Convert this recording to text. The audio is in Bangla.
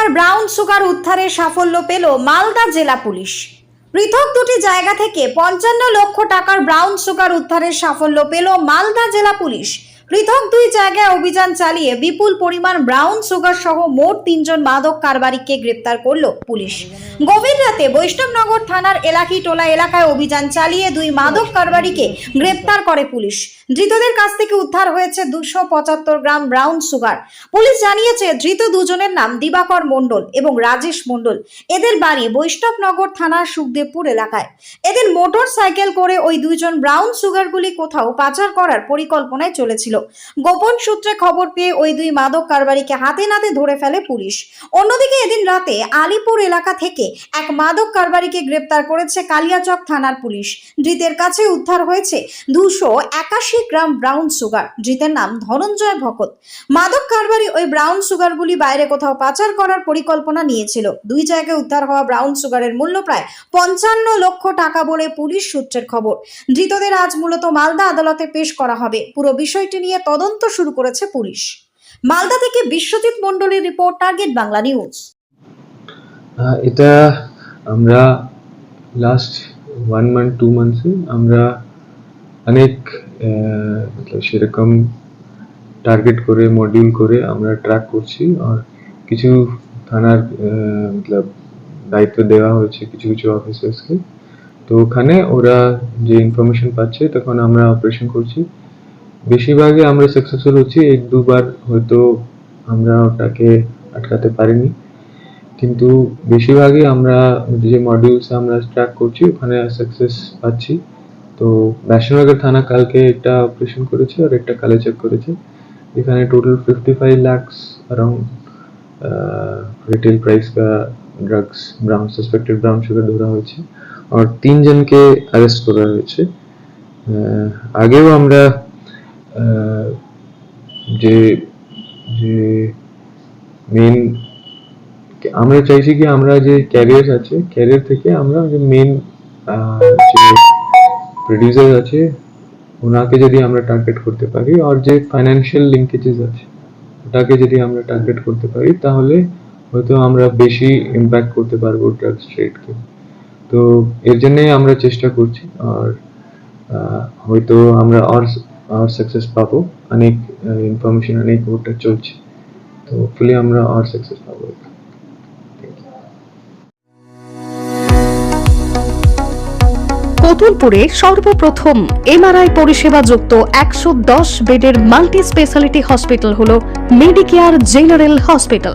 টাকার ব্রাউন সুগার উদ্ধারে সাফল্য পেল মালদা জেলা পুলিশ। পৃথক দুটি জায়গা থেকে পঞ্চান্ন লক্ষ টাকার ব্রাউন সুগার উদ্ধারের সাফল্য পেল মালদা জেলা পুলিশ। পৃথক দুই জায়গায় অভিযান চালিয়ে বিপুল পরিমাণ ব্রাউন সুগার সহ মোট তিনজন মাদক কারবারিকে গ্রেপ্তার করল পুলিশ। গভীর রাতে বৈষ্ণবনগর থানার এলাকি টোলা এলাকায় অভিযান চালিয়ে দুই মাদক কারবারিকে গ্রেপ্তার করে পুলিশ। ধৃতদের কাছ থেকে উদ্ধার হয়েছে দুশো পঁচাত্তর গ্রাম ব্রাউন সুগার। পুলিশ জানিয়েছে, ধৃত দুজনের নাম দিবাকর মণ্ডল এবং রাজেশ মণ্ডল। এদের বাড়ি বৈষ্ণবনগর থানার সুখদেবপুর এলাকায়। এদের মোটর সাইকেল করে ওই দুইজন ব্রাউন সুগারগুলি কোথাও পাচার করার পরিকল্পনায় চলেছিল। গোপন সূত্রে খবর পেয়ে ওই দুই মাদক কারবারিকে হাতে নাতে ধরে ফেলে পুলিশ। অন্যদিকে এদিন রাতে আলিপুর এলাকা থেকে এক মাদক কারবারিকে গ্রেপ্তার করেছে কালিয়াচক থানার পুলিশ। ধৃতের কাছে উদ্ধার হয়েছে দুশো একাশি গ্রাম ব্রাউন সুগার। ধৃতের নাম ধনঞ্জয় ভকত। মাদক কারবারি ওই ব্রাউন সুগারগুলি বাইরে কোথাও পাচার করার পরিকল্পনা নিয়েছিল। দুই জায়গায় উদ্ধার হওয়া ব্রাউন সুগারের মূল্য প্রায় পঞ্চান্ন লক্ষ টাকা বলে পুলিশ সূত্রের খবর। ধৃতদের আজ মূলত মালদা আদালতে পেশ করা হবে। পুরো বিষয়টি নিয়ে তদন্ত শুরু করেছে পুলিশ। মালদা থেকে বিশ্বজিৎ মণ্ডলের রিপোর্ট, টার্গেট বাংলা নিউজ। এটা আমরা লাস্ট ওয়ান মান্থ টু মান্থসে আমরা অনেক সেরকম টার্গেট করে মডিউল করে আমরা ট্র্যাক করছি আর কিছু থানার মতলব দায়িত্ব দেওয়া হয়েছে কিছু কিছু অফিসার্সকে তো ওখানে ওরা যে ইনফরমেশন পাচ্ছে তখন আমরা অপারেশন করছি। বেশিরভাগই আমরা সাকসেসফুল হচ্ছি এক দুবার হয়তো আমরা ওটাকে আটকাতে পারিনি কিন্তু বেশিরভাগই আমরা যে মডিউলস আমরা ট্র্যাক করছি ওখানে সাকসেস পাচ্ছি তো বৈষ্ণবনগর থানা কালকে একটা অপারেশন করেছে আর একটা কালে চেক করেছে এখানে total fifty five lakhs around retail price का drugs brown suspected brown sugar ধরা হয়েছে আর তিনজনকে অ্যারেস্ট করা হয়েছে আহ, আগেও আমরা আহ, যে যে মেন আমরা চাইছি কি আমরা যে ক্যারিয়ার আছে ক্যারিয়ার থেকে আমরা যে মেন যে প্রডিউসার আছে, ওনাকে যদি আমরা টার্গেট করতে পারি আর যে ফাইন্যান্সিয়াল লিঙ্কেজেস আছে, ওটাকে যদি আমরা টার্গেট করতে পারি, তাহলে হয়তো আমরা বেশি ইম্প্যাক্ট করতে পারব ড্রাগস ট্রেডকে তো এর জন্যই আমরা চেষ্টা করছি, আর হয়তো আমরা, আর আর সাকসেস পাবো, অনেক ইনফরমেশন অনেক ওটা চলছে। তো ফুলি আমরা আর সাকসেস পাবো। কতুলপুরে সর্বপ্রথম এমআরআই পরিষেবা যুক্ত একশো দশ বেডের মাল্টি স্পেশালিটি হসপিটাল হল মেডিকেয়ার জেনারেল হসপিটাল